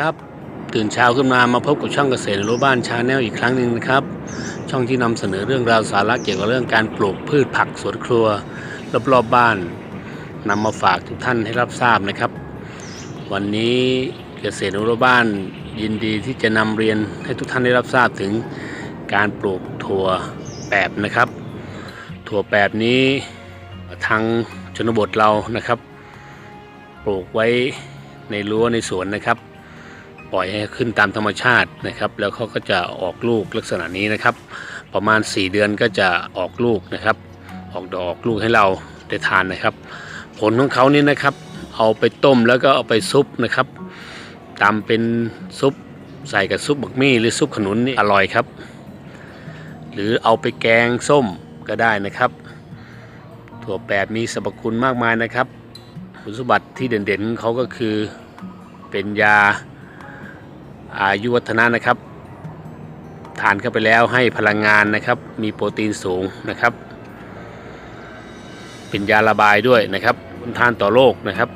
ครับตื่นเช้าขึ้นมามาพบกับช่องเกษตรรู้บ้านชาแนลอีกครั้งหนึ่งนะครับ ช่องที่นำเสนอเรื่องราวสาระเกี่ยวกับเรื่องการปลูกพืชผักสวนครัวรอบๆบบ้านนำมาฝากทุกท่านให้รับทราบนะครับ วันนี้เกษตรรู้บ้านยินดีที่จะนำเรียนให้ทุกท่านได้รับทราบถึงการปลูกถั่วแปบนะครับ ถั่วแปบนี้ทางชนบทเรานะครับ ปลูกไว้ในรั้วในสวนนะครับ ปล่อยให้ขึ้นตามธรรมชาตินะครับ แล้วเขาก็จะออกลูกลักษณะนี้นะครับ ประมาณ 4 เดือนก็จะออกลูกนะครับ ออกดอกออกลูกให้เราได้ทานนะครับ ผลของเขานี่นะครับ เอาไปต้มแล้วก็เอาไปซุปนะครับตำเป็นซุปใส่กับซุปบักมี่หรือซุปขนุนนี่อร่อยครับ หรือเอาไปแกงส้มก็ได้นะครับ ถั่วแปบมีสรรพคุณมากมายนะครับ คุณสมบัติที่เด่นๆเขาก็คือเป็นยา อายุวัฒนะนะครับ ทานเข้าไปแล้วให้พลังงานนะครับ มีโปรตีนสูงนะครับ เป็นยาระบายด้วยนะครับทนทานต่อโรคนะครับ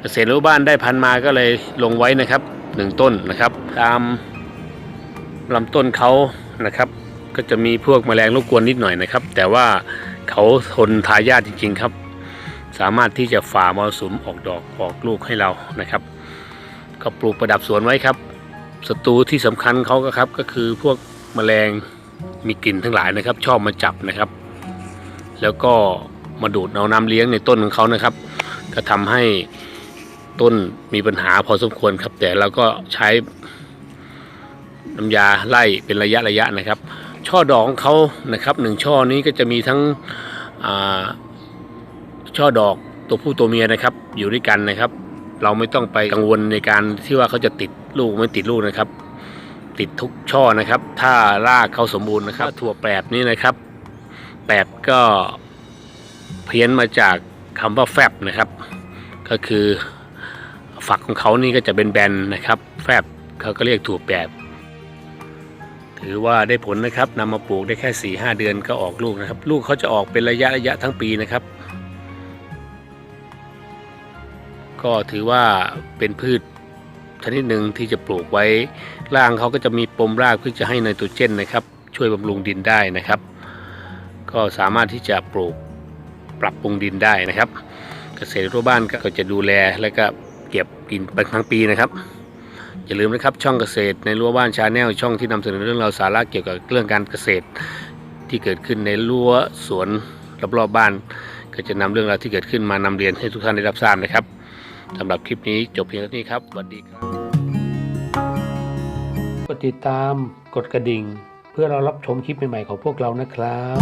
เกษตรรู้บ้านได้พันมาก็เลยลงไว้นะครับหนึ่งต้นนะครับ ตามลำต้นเขานะครับ ก็จะมีพวกแมลงรบกวนนิดหน่อยนะครับ แต่ว่าเขาทนทายาทจริงๆครับ สามารถที่จะฝ่ามรสุมออกดอกออกลูกให้เรานะครับ ก็ปลูกประดับสวนไว้ครับศัตรูที่สำคัญเขาก็ครับก็คือพวกแมลงมีกลิ่นทั้งหลายนะครับ ชอบมาจับนะครับ แล้วก็มาดูดเอาน้ำเลี้ยงในต้นของเขานะครับ ก็ทำให้ต้นมีปัญหาพอสมควรครับ แต่เราก็ใช้น้ำยาไล่เป็นระยะระยะนะครับ ช่อดอกของเขานะครับหนึ่งช่อนี้ก็จะมีทั้งช่อดอกตัวผู้ตัวเมียนะครับ อยู่ด้วยกันนะครับ เราไม่ต้องไปกังวลในการที่ว่าเขาจะติดลูกไม่ติดลูกนะครับ ติดทุกช่อนะครับ ถ้ารากเขาสมบูรณ์นะครับ ถั่วแปบนี่นะครับแปบก็เพี้ยนมาจากคำว่าแฟบนะครับ ก็คือฝักของเขานี่ก็จะเป็นแบนนะครับ แฟบเขาก็เรียกถั่วแปบถือว่าได้ผลนะครับนำมาปลูกได้แค่4ี่หเดือนก็ออกลูกนะครับ ลูกเขาจะออกเป็นระยะระยะทั้งปีนะครับ ก็ถือว่าเป็นพืชชนิดหนึ่งที่จะปลูกไว้รางเขาก็จะมีปมรากเพื่อจะให้ไนโตรเจนนะครับ ช่วยบำรุงดินได้นะครับ ก็สามารถที่จะปลูกปรับปรุงดินได้นะครับ เกษตรรั้วบ้านก็จะดูแลแล้วก็เก็บกินไปทั้งปีนะครับ อย่าลืมนะครับช่องเกษตรในรั้วบ้านชาแนลช่องที่นำเสนอเรื่องราวสาระเกี่ยวกับเรื่องการเกษตร ที่เกิดขึ้นในรั้วสวนรอบๆบ้าน ก็จะนำเรื่องราวที่เกิดขึ้นมานำเรียนให้ทุกท่านได้รับทราบนะครับ สำหรับคลิปนี้จบเพียงเท่านี้ครับสวัสดีครับกดติดตามกดกระดิ่ง เพื่อเรารับชมคลิปใหม่ๆของพวกเรานะครับ